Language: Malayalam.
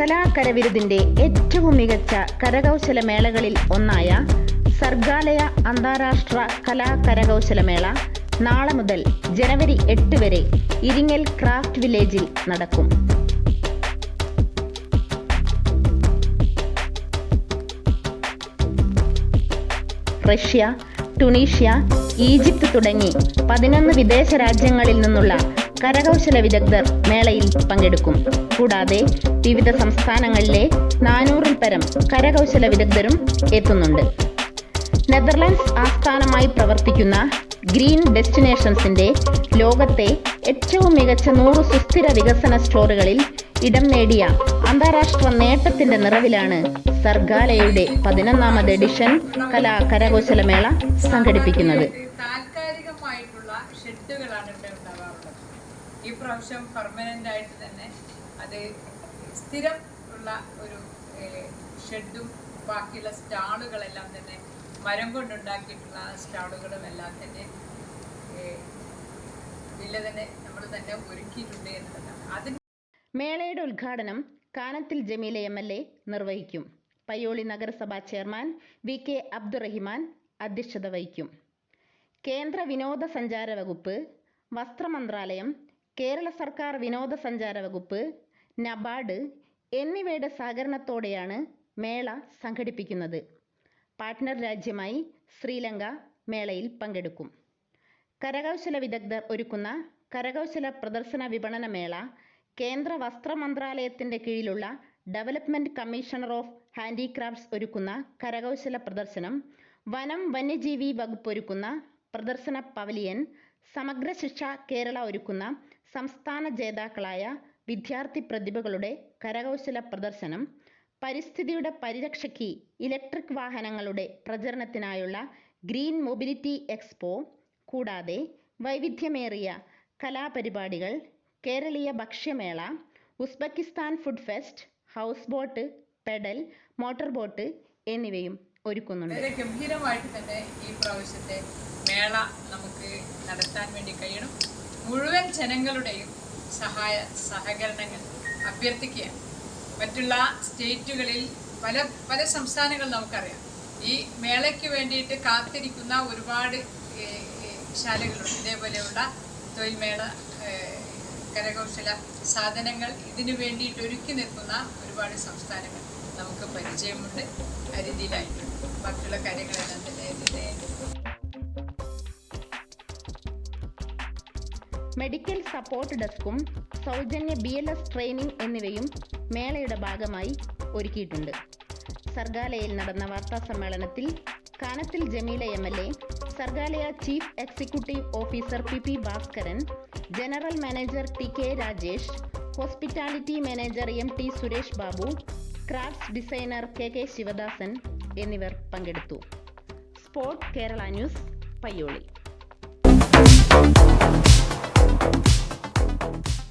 കലാകരവിരുതിന്റെ ഏറ്റവും മികച്ച കരകൗശല മേളകളിൽ ഒന്നായ സർഗാലയ അന്താരാഷ്ട്ര കലാ കരകൗശലമേള നാളെ മുതൽ ജനുവരി എട്ട് വരെ ഇരിങ്ങൽ ക്രാഫ്റ്റ് വില്ലേജിൽ നടക്കും. റഷ്യ ടുണീഷ്യ ഈജിപ്ത് തുടങ്ങി പതിനൊന്ന് വിദേശ രാജ്യങ്ങളിൽ നിന്നുള്ള കരകൗശല വിദഗ്ധർ മേളയിൽ പങ്കെടുക്കും. കൂടാതെ വിവിധ സംസ്ഥാനങ്ങളിലെ നാനൂറിൽ പരം കരകൗശല വിദഗ്ധരും എത്തുന്നുണ്ട്. നെതർലാൻഡ്സ് ആസ്ഥാനമായി പ്രവർത്തിക്കുന്ന ഗ്രീൻ ഡെസ്റ്റിനേഷൻസിന്റെ ലോകത്തെ ഏറ്റവും മികച്ച നൂറ് സുസ്ഥിര വികസന സ്റ്റോറുകളിൽ ഇടം നേടിയ അന്താരാഷ്ട്ര നേട്ടത്തിന്റെ നിറവിലാണ് സർഗാലയുടെ പതിനൊന്നാമത് എഡിഷൻ കലാ കരകൗശലമേള സംഘടിപ്പിക്കുന്നത്. ഈ പ്രാവശ്യം പെർമനന്റ് ആയിട്ട് തന്നെ അത് സ്ഥിരം ഉള്ള ഒരു ഷെഡും ബാക്കിയുള്ള സ്റ്റാളുകളെല്ലാം തന്നെ മരം കൊണ്ടുണ്ടാക്കിയിട്ടുള്ള സ്റ്റാളുകളും എല്ലാം തന്നെ ഏഹ്, വില തന്നെ നമ്മൾ തന്നെ ഒരുക്കിയിട്ടുണ്ട് എന്നുള്ളതാണ്. അതിന് മേളയുടെ ഉദ്ഘാടനം Kanathil Jameela M L A നിർവഹിക്കും. പയ്യോളി നഗരസഭാ ചെയർമാൻ വി കെ അബ്ദുറഹിമാൻ അധ്യക്ഷത വഹിക്കും. കേന്ദ്ര വിനോദസഞ്ചാര വകുപ്പ് വസ്ത്രമന്ത്രാലയം കേരള സർക്കാർ വിനോദസഞ്ചാര വകുപ്പ് നബാർഡ് എന്നിവയുടെ സഹകരണത്തോടെയാണ് മേള സംഘടിപ്പിക്കുന്നത്. പാർട്ട്ണർ രാജ്യമായി ശ്രീലങ്ക മേളയിൽ പങ്കെടുക്കും. കരകൗശല വിദഗ്ധർ ഒരുക്കുന്ന കരകൗശല പ്രദർശന വിപണന മേള കേന്ദ്ര വസ്ത്ര മന്ത്രാലയത്തിന്റെ കീഴിലുള്ള ഡെവലപ്മെന്റ് കമ്മീഷണർ ഓഫ് ഹാൻഡിക്രാഫ്റ്റ്സ് ഒരുക്കുന്ന കരകൗശല പ്രദർശനം വനം വന്യജീവി വകുപ്പ് ഒരുക്കുന്ന പ്രദർശന പവലിയൻ സമഗ്ര ശിക്ഷ കേരള ഒരുക്കുന്ന സംസ്ഥാന ജേതാക്കളായ വിദ്യാർത്ഥി പ്രതിഭകളുടെ കരകൗശല പ്രദർശനം പരിസ്ഥിതിയുടെ പരിരക്ഷയ്ക്ക് ഇലക്ട്രിക് വാഹനങ്ങളുടെ പ്രചരണത്തിനായുള്ള ഗ്രീൻ മൊബിലിറ്റി എക്സ്പോ കൂടാതെ വൈവിധ്യമേറിയ കലാപരിപാടികൾ കേരളീയ ഭക്ഷ്യമേള Uzbekistan food fest houseboat pedal motor boat എന്നിവയും ഒരുക്കുന്നുണ്ട്. ഗംഭീരമായിട്ട് തന്നെ ഈ പ്രാവശ്യത്തെ മേള നമുക്ക് നടത്താൻ വേണ്ടി കഴിയണം. മുഴുവൻ ജനങ്ങളുടെയും സഹായ സഹകരണങ്ങൾ അഭ്യർത്ഥിക്കുകയാണ്. മറ്റുള്ള സ്റ്റേറ്റുകളിൽ പല പല സംസ്ഥാനങ്ങൾ നമുക്കറിയാം. ഈ മേളയ്ക്ക് വേണ്ടിയിട്ട് കാത്തിരിക്കുന്ന ഒരുപാട് ശാലകളുണ്ട്. ഇതേപോലെയുള്ള തൊഴിൽ മേള കരകൗശല സാധനങ്ങൾ ഇതിനു വേണ്ടിയിട്ട് ഒരുക്കി നിൽക്കുന്ന ഒരുപാട് സംസ്ഥാനങ്ങൾ നമുക്ക് പരിചയമുണ്ട്. അരുതിയിലായിട്ടുണ്ട് ബാക്കിയുള്ള കാര്യങ്ങളെല്ലാം തന്നെ മെഡിക്കൽ സപ്പോർട്ട് ഡെസ്കും സൗജന്യ ബി എൽ എസ് ട്രെയിനിംഗ് എന്നിവയും മേളയുടെ ഭാഗമായി ഒരുക്കിയിട്ടുണ്ട്. സർഗാലയയിൽ നടന്ന വാർത്താ സമ്മേളനത്തിൽ Kanathil Jameela M L A Sargalaya chief executive officer P P Bhaskaran general manager T K Rajesh hospitality manager M T Suresh Babu crafts designer K K Sivadasan എന്നിവർ പങ്കെടുത്തു. Sports Kerala news Payyoli. Bye.